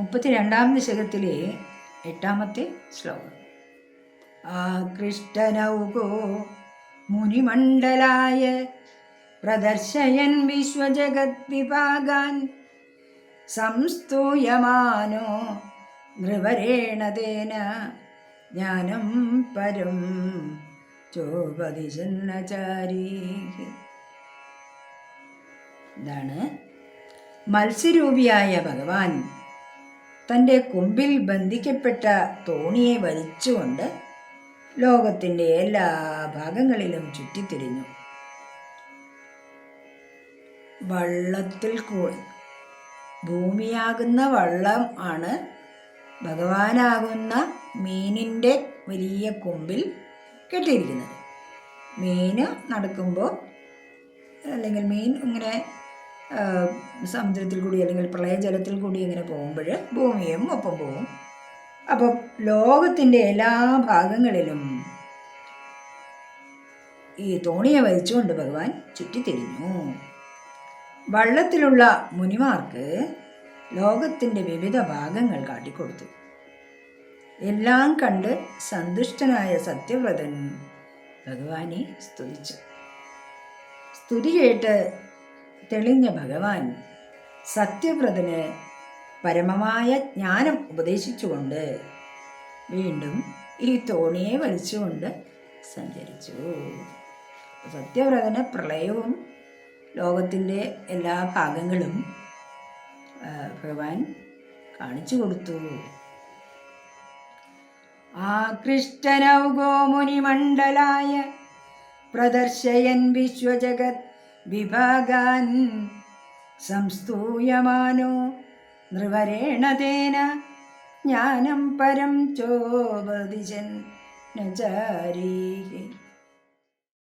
മുപ്പത്തിരണ്ടാം ദശകത്തിലെ എട്ടാമത്തെ ശ്ലോകം. ആകൃഷ്ടനൗകോ മുനിമണ്ഡലായ പ്രദർശയൻ വിശ്വജഗത് വിഭാഗാൻ സംസ്തൂയമാനോ നൃവരേണതേന ജ്ഞാനം പരം ചോപതിശന്നചാരീ ഇതാണ് മത്സ്യരൂപിയായ ഭഗവാൻ തന്റെ കുമ്പിൽ ബന്ധിക്കപ്പെട്ട തോണിയെ വലിച്ചുകൊണ്ട് ലോകത്തിന്റെ എല്ലാ ഭാഗങ്ങളിലും ചുറ്റിത്തിരിഞ്ഞു. വള്ളത്തിൽ ഭൂമിയാകുന്ന വള്ളം ആണ് ഭഗവാനാകുന്ന മീനിന്റെ വലിയ കൊമ്പിൽ കെട്ടിയിരിക്കുന്നത്. മീന് നടക്കുമ്പോൾ അല്ലെങ്കിൽ മീൻ ഇങ്ങനെ സമുദ്രത്തിൽ കൂടി അല്ലെങ്കിൽ പ്രളയജലത്തിൽ കൂടി ഇങ്ങനെ പോകുമ്പോൾ ഭൂമിയും ഒപ്പം പോകും അപ്പോൾ ലോകത്തിന്റെ എല്ലാ ഭാഗങ്ങളിലും ഈ തോണിയെ വലിച്ചുകൊണ്ട് ഭഗവാൻ ചുറ്റിത്തിരിഞ്ഞു. വള്ളത്തിലുള്ള മുനിമാർക്ക് ലോകത്തിന്റെ വിവിധ ഭാഗങ്ങൾ കാട്ടിക്കൊടുത്തു. എല്ലാം കണ്ട് സന്തുഷ്ടനായ സത്യവ്രതൻ ഭഗവാനെ സ്തുതിച്ചു. സ്തുതി കേട്ട് തെളിഞ്ഞ ഭഗവാൻ സത്യവ്രതന് പരമമായ ജ്ഞാനം ഉപദേശിച്ചുകൊണ്ട് വീണ്ടും ഈ തോണിയെ വലിച്ചുകൊണ്ട് സഞ്ചരിച്ചു. സത്യവ്രതന് പ്രളയവും ലോകത്തിന്റെ എല്ലാ ഭാഗങ്ങളും ഭഗവാൻ കാണിച്ചു കൊടുത്തു. ആകൃഷ്ടനൗ മുനിമണ്ഡലായ പ്രദർശയൻ വിശ്വജഗത് വിഭാഗാൻ സംസ്തൂയമാനോ നൃവരേണ തേന ജ്ഞാനം പരം ചോപതിജൻ നചാരീ